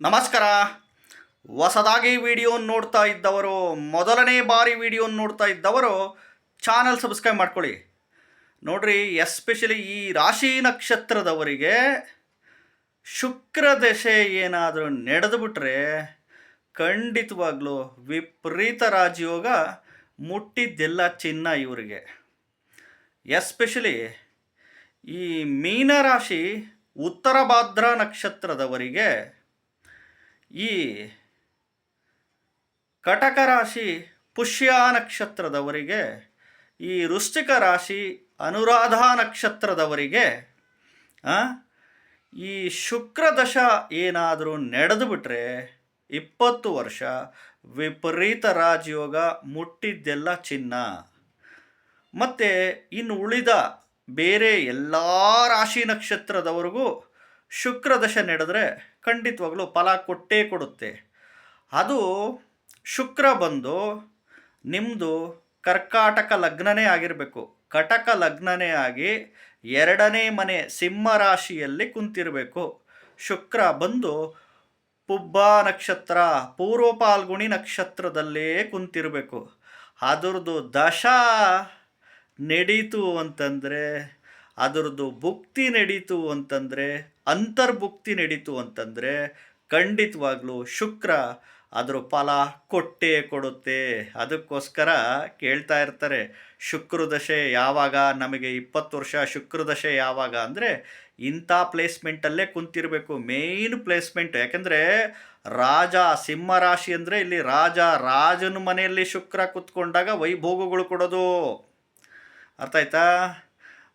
ನಮಸ್ಕಾರ. ಹೊಸದಾಗಿ ವಿಡಿಯೋ ನೋಡ್ತಾ ಇದ್ದವರು, ಮೊದಲನೇ ಬಾರಿ ವಿಡಿಯೋ ನೋಡ್ತಾ ಇದ್ದವರು ಚಾನಲ್ ಸಬ್ಸ್ಕ್ರೈಬ್ ಮಾಡ್ಕೊಳ್ಳಿ. ನೋಡ್ರಿ ಎಸ್ಪೆಷಲಿ ಈ ರಾಶಿ ನಕ್ಷತ್ರದವರಿಗೆ ಶುಕ್ರ ದಶೆ ಏನಾದರೂ ನಡೆದುಬಿಟ್ರೆ ಖಂಡಿತವಾಗ್ಲೂ ವಿಪರೀತ ರಾಜಯೋಗ ಮುಟ್ಟಿದ್ದೆಲ್ಲ ಚಿನ್ನ ಇವರಿಗೆ. ಎಸ್ಪೆಷಲಿ ಈ ಮೀನರಾಶಿ ಉತ್ತರ ಭಾದ್ರ ನಕ್ಷತ್ರದವರಿಗೆ ಈ ಕಟಕ ರಾಶಿ ಪುಷ್ಯ ನಕ್ಷತ್ರದವರಿಗೆ, ಈ ವೃಶ್ಚಿಕ ರಾಶಿ ಅನುರಾಧ ನಕ್ಷತ್ರದವರಿಗೆ ಈ ಶುಕ್ರ ದಶ ಏನಾದರೂ ನಡೆದು ಬಿಟ್ರೆ ಇಪ್ಪತ್ತು ವರ್ಷ ವಿಪರೀತ ರಾಜಯೋಗ ಮುಟ್ಟಿದ್ದೆಲ್ಲ ಚಿನ್ನ. ಮತ್ತು ಇನ್ನು ಉಳಿದ ಬೇರೆ ಎಲ್ಲ ರಾಶಿ ನಕ್ಷತ್ರದವರೆಗೂ ಶುಕ್ರ ನಡೆದರೆ ಖಂಡಿತವಾಗ್ಲೂ ಫಲ ಕೊಟ್ಟೇ ಕೊಡುತ್ತೆ. ಅದು ಶುಕ್ರ ಬಂದು ನಿಮ್ಮದು ಕರ್ಕಾಟಕ ಲಗ್ನನೇ ಆಗಿರಬೇಕು. ಕಟಕ ಲಗ್ನನೇ ಆಗಿ ಎರಡನೇ ಮನೆ ಸಿಂಹ ರಾಶಿಯಲ್ಲಿ ಕುಂತಿರಬೇಕು. ಶುಕ್ರ ಬಂದು ಪುಬ್ಬ ನಕ್ಷತ್ರ, ಪೂರ್ವಪಾಲ್ಗುಣಿ ನಕ್ಷತ್ರದಲ್ಲೇ ಕುಂತಿರಬೇಕು. ಅದರದ್ದು ದಶ ನಡೀತು ಅಂತಂದರೆ, ಅದರದ್ದು ಭುಕ್ತಿ ನಡೀತು ಅಂತಂದರೆ ಅಂತರ್ಭುಕ್ತಿ ನಡೀತು ಅಂತಂದರೆ ಖಂಡಿತವಾಗ್ಲೂ ಶುಕ್ರ ಅದರ ಫಲ ಕೊಟ್ಟೇ ಕೊಡುತ್ತೆ. ಅದಕ್ಕೋಸ್ಕರ ಕೇಳ್ತಾ ಇರ್ತಾರೆ, ಶುಕ್ರದಶೆ ಯಾವಾಗ? ನಮಗೆ ಇಪ್ಪತ್ತು ವರ್ಷ ಶುಕ್ರದಶೆ ಯಾವಾಗ? ಅಂದರೆ ಇಂಥ ಪ್ಲೇಸ್ಮೆಂಟಲ್ಲೇ ಕುಂತಿರಬೇಕು, ಮೇಯ್ನ್ ಪ್ಲೇಸ್ಮೆಂಟ್. ಯಾಕೆಂದರೆ ರಾಜ ಸಿಂಹರಾಶಿ ಅಂದರೆ ಇಲ್ಲಿ ರಾಜ, ರಾಜನ ಮನೆಯಲ್ಲಿ ಶುಕ್ರ ಕುತ್ಕೊಂಡಾಗ ವೈಭೋಗಗಳು ಕೊಡೋದು. ಅರ್ಥ ಆಯ್ತಾ?